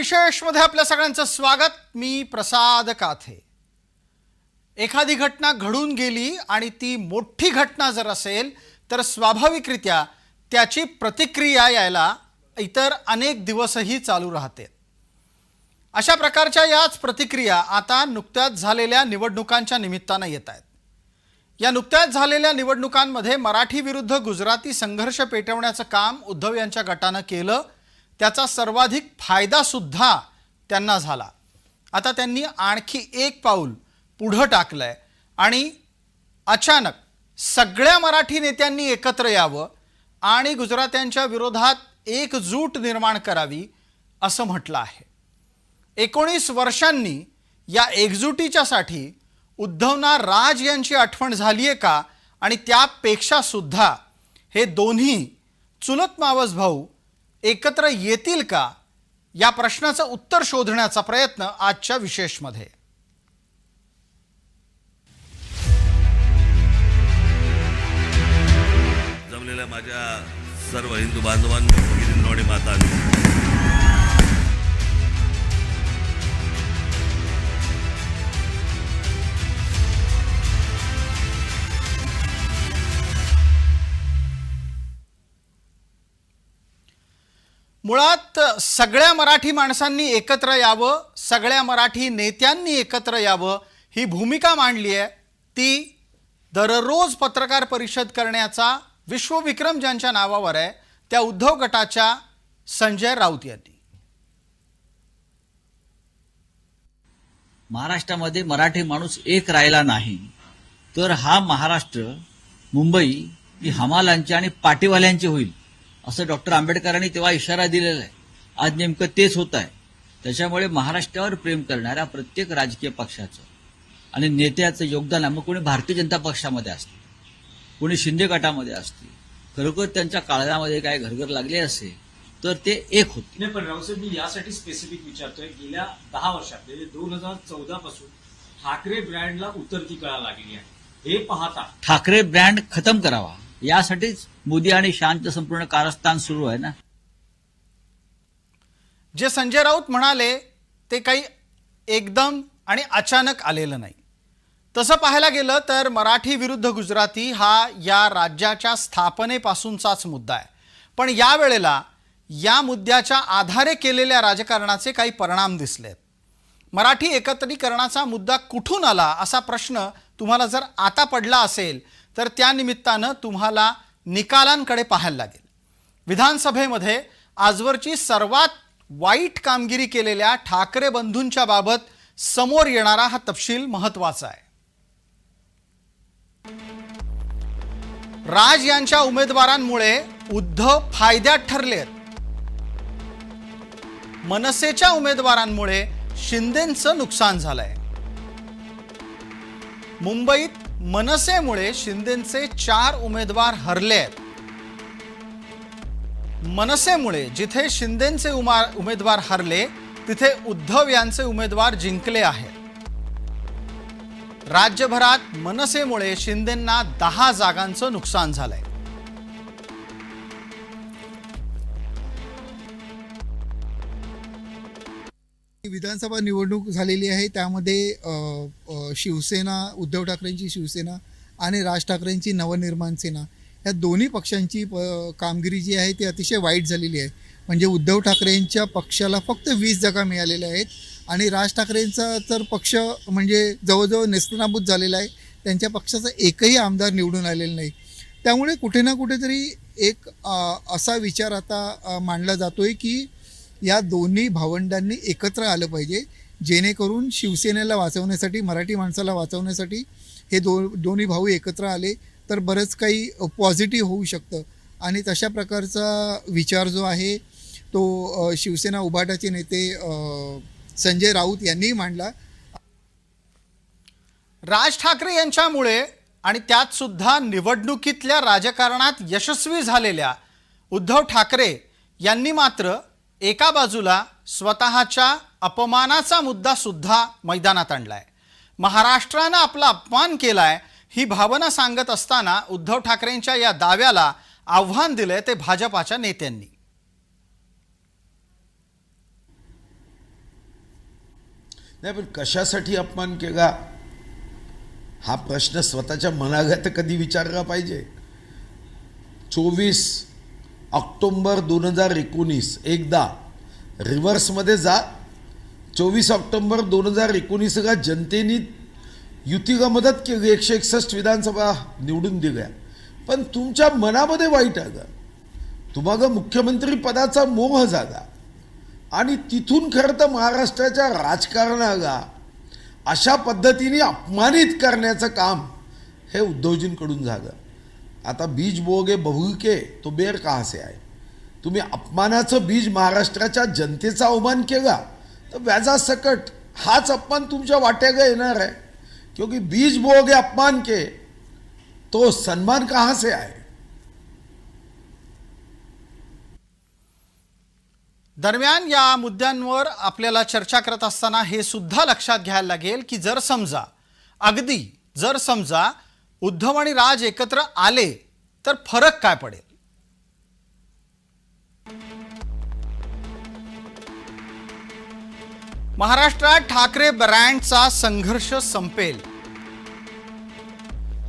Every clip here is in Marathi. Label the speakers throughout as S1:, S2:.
S1: विशेषमध्ये आपल्या सगळ्यांचं स्वागत. मी प्रसाद काथे. एखादी घटना घडून गेली आणि ती मोठी घटना जर असेल तर स्वाभाविकरित्या त्याची प्रतिक्रिया यायला इतर अनेक दिवसही चालू राहते. अशा प्रकारच्या याच प्रतिक्रिया आता नुकत्याच झालेल्या निवडणुकांच्या निमित्तानं येत आहेत. या नुकत्याच झालेल्या निवडणुकांमध्ये मराठी विरुद्ध गुजराती संघर्ष पेटवण्याचं काम उद्धव यांच्या गटानं केलं त्याचा सर्वाधिक फायदासुद्धा त्यांना झाला. आता त्यांनी आणखी एक पाऊल पुढं टाकलं आहे आणि अचानक सगळ्या मराठी नेत्यांनी एकत्र यावं आणि गुजरात्यांच्या विरोधात एकजूट निर्माण करावी असं म्हटलं आहे. एकोणीस वर्षांनी या एकजुटीच्यासाठी उद्धवना राज यांची आठवण झाली आहे का? आणि त्यापेक्षासुद्धा हे दोन्ही चुलत मावस भाऊ एकत्र येतील का? या प्रश्नाचं उत्तर शोधण्याचा प्रयत्न आजच्या विशेषमध्ये.
S2: जमलेल्या माझ्या सर्व हिंदू बांधवांनी माता
S1: मुळात सगळ्या मराठी माणसांनी एकत्र यावं सगळ्या मराठी नेत्यांनी एकत्र यावं ही भूमिका मांडली आहे. ती दररोज पत्रकार परिषद करण्याचा विश्वविक्रम ज्यांच्या नावावर आहे त्या उद्धव गटाच्या संजय राऊत यांनी.
S3: महाराष्ट्रामध्ये मराठी माणूस एक राहिला नाही तर हा महाराष्ट्र मुंबई ही हमालांची आणि पाटीवाल्यांची होईल. असं डॉक्टर आंबेडकरांनी तेव्हा इशारा दिलेला आहे. आज नेमकं तेच होत आहे. त्याच्यामुळे महाराष्ट्रावर प्रेम करणाऱ्या प्रत्येक राजकीय पक्षाचं आणि नेत्याचं योगदान आहे मग कोणी भारतीय जनता पक्षामध्ये असते कोणी शिंदे गटामध्ये असते खरोखर त्यांच्या काळजामध्ये काय घरघर लागले असेल तर ते एक होते.
S4: नाही पण रावसाहेब मी यासाठी स्पेसिफिक विचारतोय गेल्या दहा वर्षात म्हणजे दोन हजार चौदा पासून ठाकरे ब्रँडला उतरती कळा लागली आहे. हे पाहता
S3: ठाकरे ब्रँड खतम करावा. यासाठीच मोदी आणि शांत संपूर्ण कारस्थान सुरू आहे ना?
S1: जे संजय राऊत म्हणाले ते काही एकदम आणि अचानक आलेलं नाही. तसं पाहायला गेलं तर मराठी विरुद्ध गुजराती हा या राज्याच्या स्थापनेपासूनचाच मुद्दा आहे. पण यावेळेला या मुद्द्याच्या आधारे केलेल्या राजकारणाचे काही परिणाम दिसलेत. मराठी एकत्रीकरणाचा मुद्दा कुठून आला असा प्रश्न तुम्हाला जर आता पडला असेल तर त्या निमित्तानं तुम्हाला निकालांकडे पाहायला लागेल. विधानसभेमध्ये आजवरची सर्वात वाईट कामगिरी केलेल्या ठाकरे बंधूंच्या बाबत समोर येणारा हा तपशील महत्त्वाचा आहे. राज यांच्या उमेदवारांमुळे उद्धव फायद्यात ठरलेत. मनसेच्या उमेदवारांमुळे शिंदेंचं नुकसान झालंय. मुंबईत मनसेमुळे शिंदेंचे चार उमेदवार हरले आहेत. मनसेमुळे जिथे शिंदेंचे उमा- उमेदवार हरले तिथे उद्धव यांचे उमेदवार जिंकले आहेत. राज्यभरात मनसेमुळे शिंदेंना दहा जागांचं नुकसान झालंय.
S5: विधानसभा निवडणूक झालेली आहे. त्यामध्ये शिवसेना उद्धव ठाकरेंची शिवसेना आणि राज ठाकरेंची नवनिर्माण सेना या दोन्ही पक्षांची प- कामगिरी जी आहे ती अतिशय वाईट झालेली आहे. म्हणजे उद्धव ठाकरेंच्या पक्षाला फक्त वीस जागा मिळालेल्या आहेत आणि राज ठाकरेंचा तर पक्ष म्हणजे जवळजवळ नेस्तनाबूत झालेला आहे. त्यांच्या पक्षाचा एकही आमदार निवडून आलेला नाही. त्यामुळे कुठे ना कुठेतरी एक असा विचार आता मांडला जातो आहे की या दोन्ही भावंडांनी एकत्र आलं पाहिजे. जेणेकरून शिवसेनेला वाचवण्यासाठी मराठी माणसाला वाचवण्यासाठी हे दो दोन्ही भाऊ एकत्र आले तर बरंच काही पॉझिटिव्ह होऊ शकतं. आणि तशा प्रकारचा विचार जो आहे तो शिवसेना उभाटाचे नेते संजय राऊत यांनीही मांडला.
S1: राज ठाकरे यांच्यामुळे आणि त्यात सुद्धा निवडणुकीतल्या राजकारणात यशस्वी झालेल्या उद्धव ठाकरे यांनी मात्र एका बाजूला स्वतःच्या अपमानाचा मुद्दा सुद्धा मैदानात आणलाय. महाराष्ट्रानं आपला अपमान केलाय ही भावना सांगत असताना उद्धव ठाकरेंच्या या दाव्याला आव्हान दिलंय ते भाजपाच्या नेत्यांनी.
S6: नाही पण कशासाठी अपमान केला? हा प्रश्न स्वतःच्या मनागत कधी विचारला पाहिजे? चोवीस ऑक्टोंबर दोन हजार एकोणीस. एकदा रिव्हर्समध्ये जा. चोवीस ऑक्टोंबर दोन हजार एकोणीस एकोणीसला जनतेने युतीला मदत केली. एकशे एकसष्ट विधानसभा निवडून दिल्या. पण तुमच्या मनामध्ये वाईट आलं. तुम्हाला मुख्यमंत्री पदाचा मोह झाला. आणि तिथून खरं तर महाराष्ट्राच्या राजकारणाला अशा पद्धतीने अपमानित करण्याचं काम हे उद्धवजींकडून झालं. आता बीज बोगे बहुके तो बेर कहासे आहे तुम्ही अपमानाचं बीज महाराष्ट्राच्या जनतेचा अवमान केला तर व्याजासकट हाच अपमान तुमच्या वाट्याला येणार आहे. क्योंकि बीज बोगे अपमान के तो सन्मान कहां से आहे
S1: दरम्यान या मुद्द्यांवर आपल्याला चर्चा करत असताना हे सुद्धा लक्षात घ्यायला लागेल की जर समजा अगदी जर समजा उद्धव आणि राज एकत्र आले तर फरक काय पडेल? महाराष्ट्रात ठाकरे ब्रँडचा संघर्ष संपेल.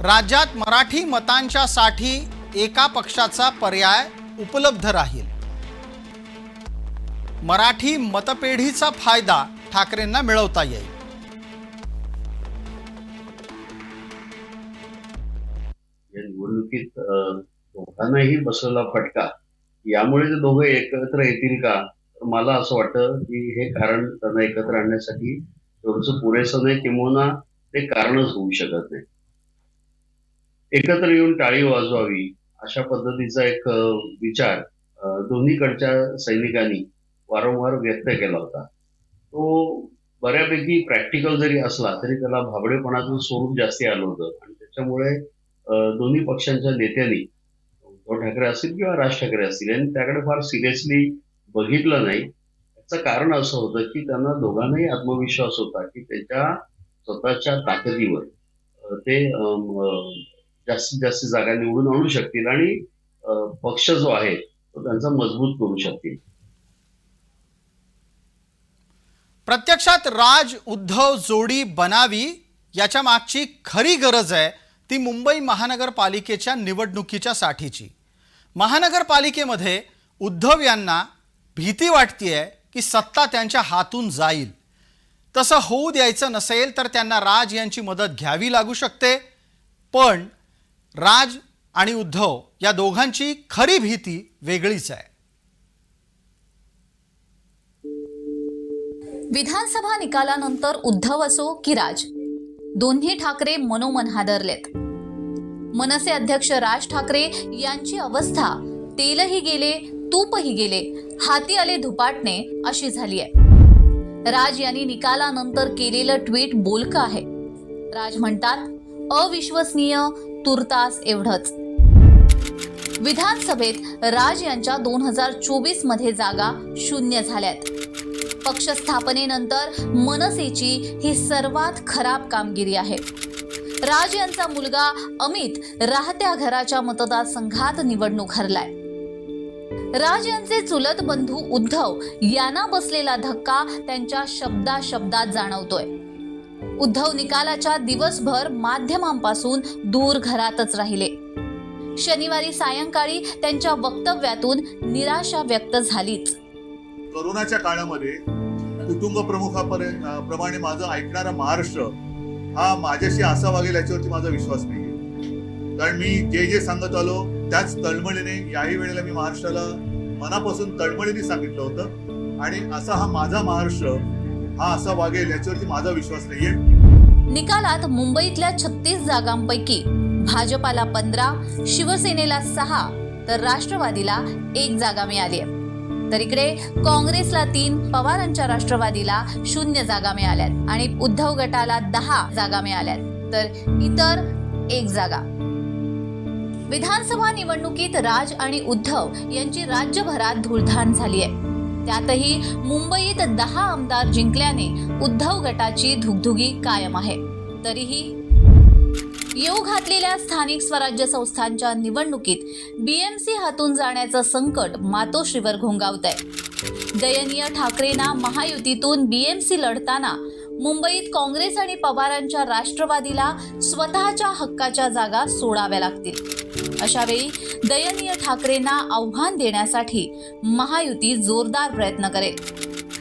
S1: राज्यात मराठी मतांच्या साठी एका पक्षाचा पर्याय उपलब्ध राहील. मराठी मतपेढीचा फायदा ठाकरेंना मिळवता येईल.
S7: निवडणुकीत अ, दोघांनाही बसवला फटका. यामुळे ते दोघे एकत्र येतील का? तर मला असं वाटतं की हे कारण त्यांना एकत्र आणण्यासाठी थोडंसं पुरेसं नाही किंवा ते कारणच होऊ शकत नाही. एकत्र येऊन टाळी वाजवावी अशा पद्धतीचा एक विचार दोन्हीकडच्या सैनिकांनी वारंवार व्यक्त केला होता. तो बऱ्यापैकी प्रॅक्टिकल जरी असला तरी त्याला भाबडेपणाचं स्वरूप जास्ती आलं होतं. आणि त्याच्यामुळे दोन्ही पक्षांच्या नेत्यांनी उद्धव ठाकरे असतील किंवा राज ठाकरे असतील यांनी त्याकडे फार सिरियसली बघितलं नाही. त्याचं कारण असं होतं की त्यांना दोघांनाही आत्मविश्वास होता की त्याच्या स्वतःच्या ताकदीवर ते जास्तीत जास्त जागा निवडून आणू शकतील आणि पक्ष जो आहे तो त्यांचा मजबूत करू शकतील.
S1: प्रत्यक्षात राज उद्धव जोडी बनावी याच्या मागची खरी गरज आहे. ती मुंबई महानगरपालिकेच्या निवडणुकीच्या साठीची. महानगरपालिकेमध्ये उद्धव यांना भीती वाटतीये की सत्ता त्यांच्या हातून जाईल. तसं होऊ द्यायचं नसेल तर त्यांना राज यांची मदत घ्यावी लागू शकते. पण राज आणि उद्धव या दोघांची खरी भीती वेगळीच आहे.
S8: विधानसभा निकालानंतर उद्धव असो की राज दोन्ही ठाकरे मनोमन हादरलेत. मनसे अध्यक्ष राज ठाकरे यांची अवस्था. तेलही गेले तूपही गेले. हाती आले धुपाटणे अशी झाली आहे. राज यांनी निकालानंतर केलेलं ट्विट बोलकं आहे. राज म्हणतात अविश्वसनीय तुर्तास एवढंच. विधानसभेत राज यांच्या दोन हजार चोवीसमध्ये जागा शून्य झाल्यात. पक्ष स्थापनेनंतर मनसेची ही सर्वात खराब कामगिरी आहे. राज यांचा मुलगा अमित राहत्या घराच्या मतदारसंघात निवडणूक हरलाय. राज यांचे चुलत बंधू उद्धव यांना बसलेला धक्का त्यांच्या शब्दा शब्दात जाणवतोय. उद्धव निकालाच्या दिवसभर माध्यमांपासून दूर घरातच राहिले. शनिवारी सायंकाळी त्यांच्या वक्तव्यातून निराशा व्यक्त झालीच.
S9: करोनाच्या काळामध्ये कुटुंब प्रमुखापर्यंत प्रमाणे माझं ऐकणारा महाराष्ट्र हा माझ्याशी असा वागेल याच्यावरती माझा विश्वास नाही कारण मी जे जे सांगत आलो त्याच तळमळीने याही वेळेला मी महाराष्ट्राला मनापासून तळमळीने सांगितलं होतं. आणि असा हा माझा महाराष्ट्र हा असा वागेल याच्यावरती माझा विश्वास नाहीये.
S8: निकालात मुंबईतल्या छत्तीस जागांपैकी भाजपाला पंधरा शिवसेनेला सहा तर राष्ट्रवादीला एक जागा मिळाली आहे. तर इकडे काँग्रेसला तीन पवारांच्या राष्ट्रवादीला शून्य जागा मिळाल्यात आणि उद्धव गटाला दहा जागा मिळाल्यात. तर इतर एक जागा. विधानसभा निवडणुकीत राज आणि उद्धव यांची राज्यभरात धुळधाण झाली आहे त्यातही मुंबईत दहा आमदार जिंकल्याने उद्धव गटाची धुगधुगी कायम आहे. तरीही येऊ घातलेल्या स्थानिक स्वराज्य संस्थांच्या निवडणुकीत बीएमसी हातून जाण्याचं संकट मातोश्रीवर घोंगावत आहे. दयनीय ठाकरेंना महायुतीतून बीएमसी लढताना मुंबईत काँग्रेस आणि पवारांच्या राष्ट्रवादीला स्वतःच्या हक्काच्या जागा सोडाव्या लागतील. अशावेळी दयनीय ठाकरेंना आव्हान देण्यासाठी महायुती जोरदार प्रयत्न करेल.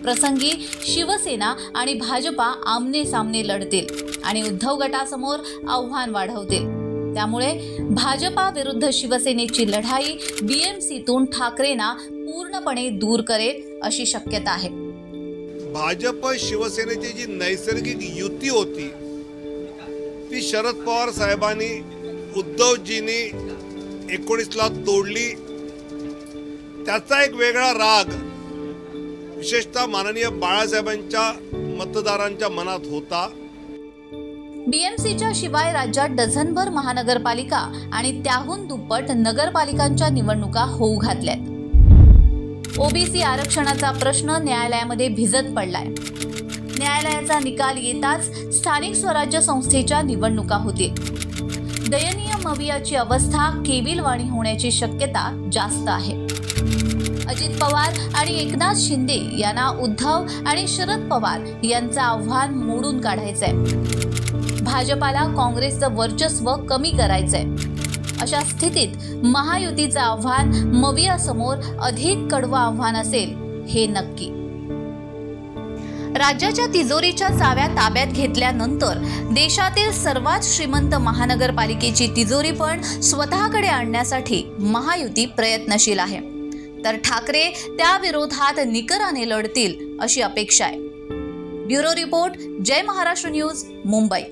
S8: प्रसंगी शिवसेना आणि भाजपा आमने सामने लढतील आणि उद्धव गटासमोर आव्हान वाढवतील. त्यामुळे भाजपा विरुद्ध शिवसेनेची लढाई बीएमसीतून ठाकरेंना पूर्णपणे दूर करेल अशी शक्यता आहे.
S10: भाजप शिवसेनेची जी नैसर्गिक युती होती ती शरद पवार साहेबांनी उद्धवजींनी एकोणीसला तोडली. त्याचा एक वेगळा राग विशेषतः माननीय बाळासाहेबांच्या मतदारांच्या मनात होता.
S8: बीएमसीच्या शिवाय राज्यात डझनभर महानगरपालिका आणि त्याहून दुप्पट नगरपालिकांच्या निवडणुका होऊ घातल्यात. ओबीसी आरक्षणाचा प्रश्न न्यायालयामध्ये भिजत पडलाय. न्यायालयाचा निकाल येताच स्थानिक स्वराज्य संस्थेच्या निवडणुका होतील. दयनीय मवियाची अवस्था केविलवाणी होण्याची शक्यता जास्त आहे. अजित पवार आणि एकनाथ शिंदे यांना उद्धव आणि शरद पवार यांचं आव्हान मोडून काढायचंय. भाजपाला काँग्रेसचं वर्चस्व कमी करायचंय. अशा स्थितीत महायुतीचं आव्हान मवियासमोर अधिक कडवं आव्हान असेल हे नक्की. राज्याच्या तिजोरीच्या चाव्या ताब्यात घेतल्यानंतर देशातील सर्वात श्रीमंत महानगरपालिकेची तिजोरी पण स्वतःकडे आणण्यासाठी महायुती प्रयत्नशील आहे. तर ठाकरे त्या विरोधात निकराने लढतील अशी अपेक्षा आहे. Bureau report Jai Maharashtra news Mumbai.